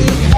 น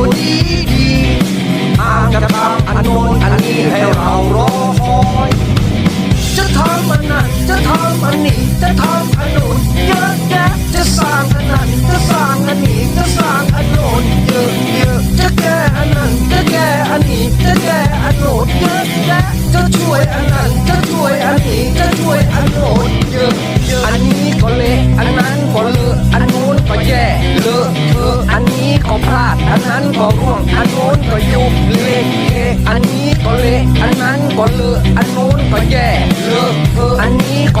ตัวดีดีอ้างจะทำอันโน้นอันนี้ให้เรารอคอย จะทำอันนั้นจะทำอันนี้จะทำอันโน้นเยอะแยะจะสร้างอันนั้นจะสร้างอันนี้จะสร้างอันโน้นเยอะเยอะจะแก้อันนั้นจะแก้อันนี้จะแก้อันโน้นเยอะแยะจะช่วยอันนั้นจะช่วยอันนี้จะช่วยอันโน้นเยอะเยอะอันนี้ก็เละอันนั้นก็เลอะอันโน้นก็แย่ อันนั้นก็ร่วงอันโน้นก็ยุบเละเทะอันนี้ก็เละอันนั้นก็เลอะอันโน้นก็แย่เลอะเทอะอันนี้ก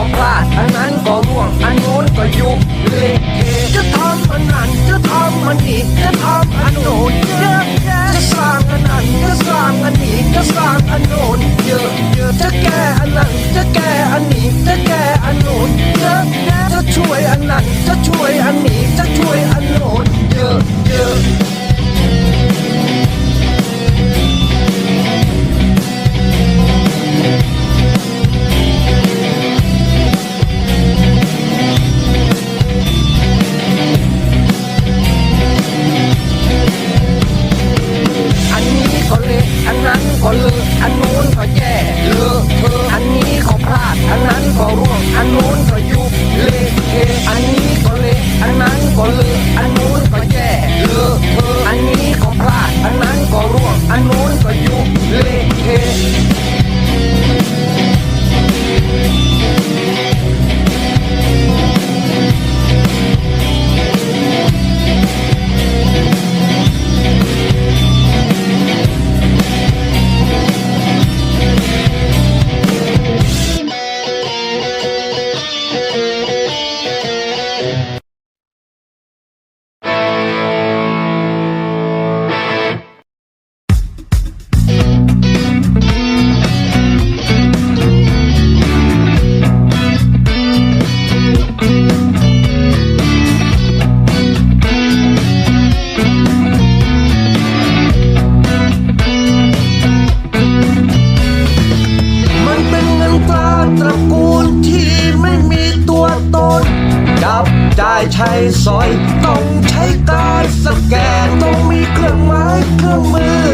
ช้สอย ต้องใช้การสแกน ต้องมีเครื่องไม้เครื่องมือ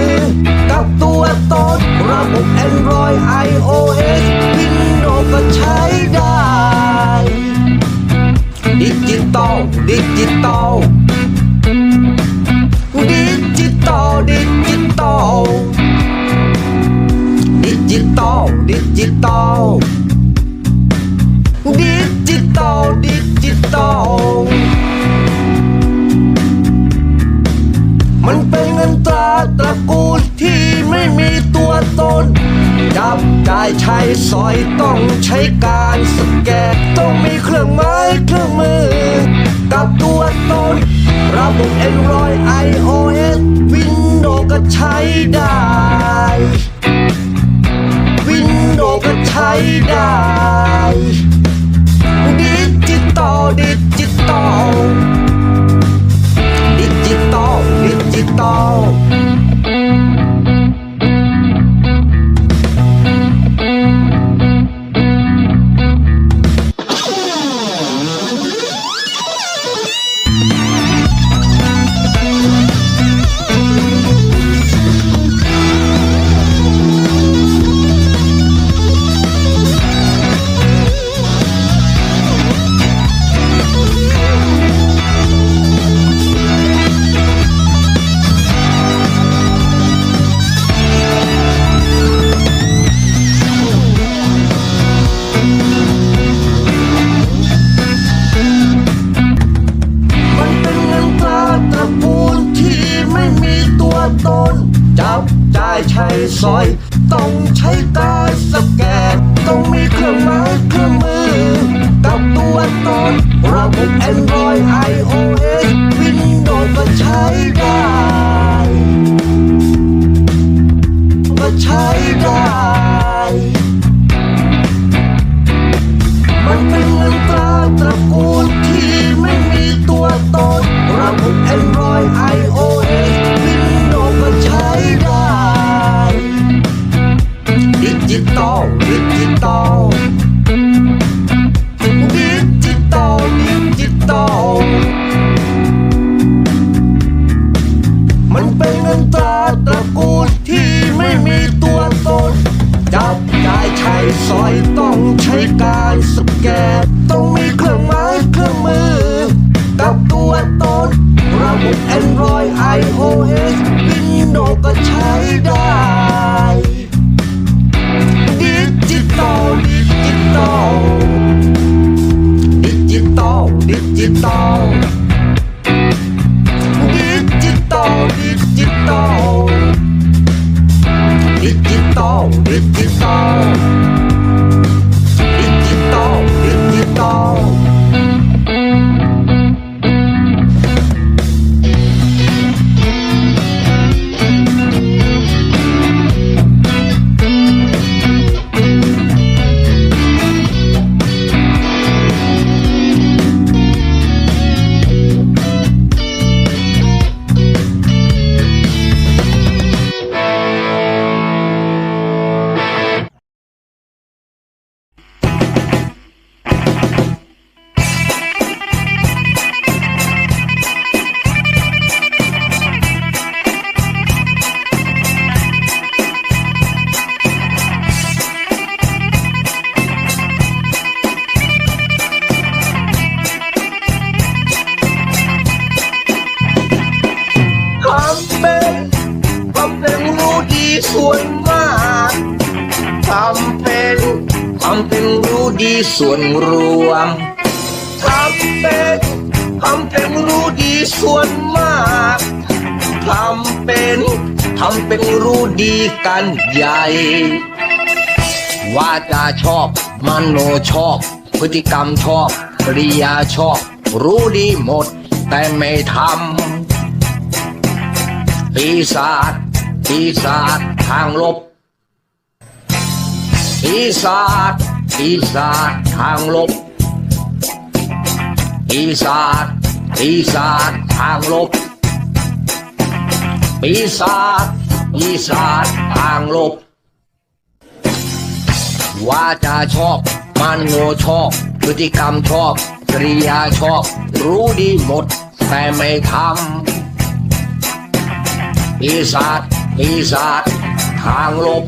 กับตัวตนระบบ Android iOS Windows ก็ใช้ได้ ดิจิตอลดิจิตอล ใช้สอยต้องใช้การสแกนต้องมีเครื่องไม้เครื่องมือ กับตัวตนระบบ Android iOS Windows ก็ใช้ได้ Windows ก็ใช้ได้ดิจิตอลดิจิตอลดิจิตอลดิจิตอล ดีส่วนรวมทำเป็นทำเป็นรู้ดีส่วนมากทำเป็นทำเป็นรู้ดีกันใหญ่ ว่าจาชอบมโนชอบ พฤติกรรมชอบกริยาชอบ รู้ดีหมด แต่ไม่ทำปีศาจปีศาจทางลบปีศาจ ปีศาจทางลบ ปีศาจปีศาจทางลบปีศาจปีศาจทางลบ ว่าจาชอบมันโนชอบพฤติกรรมชอบกริยาชอบ รู้ดีหมด แต่ไม่ทำปีศาจปีศาจทางลบ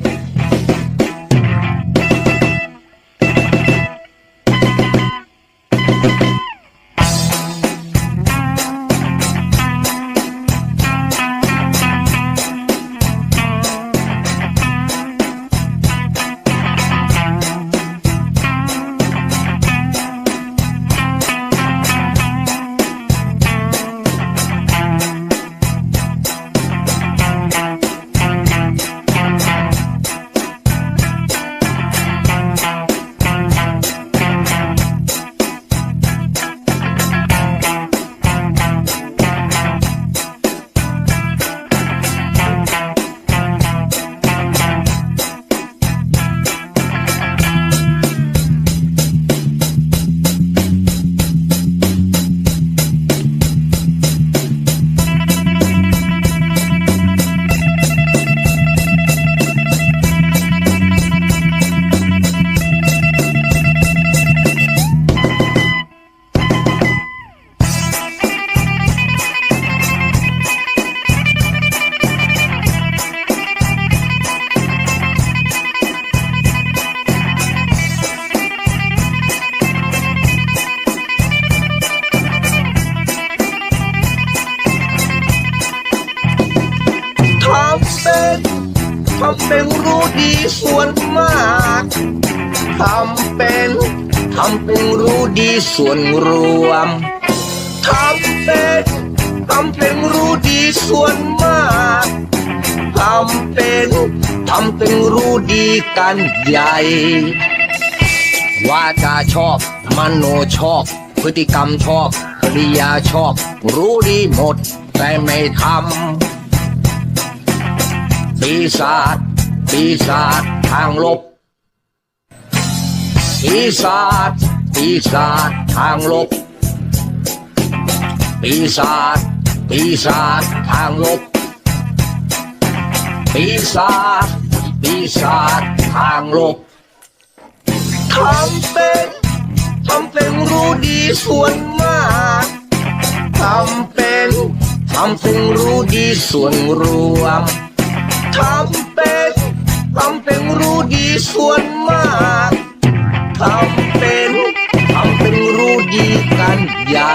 ทำเป็นรู้ดีส่วนมากทำเป็นทำเป็นรู้ดีส่วนรวมทำเป็นทำเป็นรู้ดีส่วนมากทำเป็นทำเป็นรู้ดีกันใหญ่ว่าจาชอบมโนชอบ พฤติกรรมชอบกริยาชอบ รู้ดีหมด แต่ไม่ทำปีศาจ ปีศาจทางลบ ปีศาจปีศาจทางลบ ปีศาจปีศาจทางลบ ปีศาจปีศาจทางลบทำเป็นทำเป็นรู้ดีส่วนมากทำเป็นทำเป็นรู้ดีส่วนรวมทำเป็น ทำเป็นรู้ดีส่วนมากทำเป็นทำเป็นรู้ดีกันใหญ่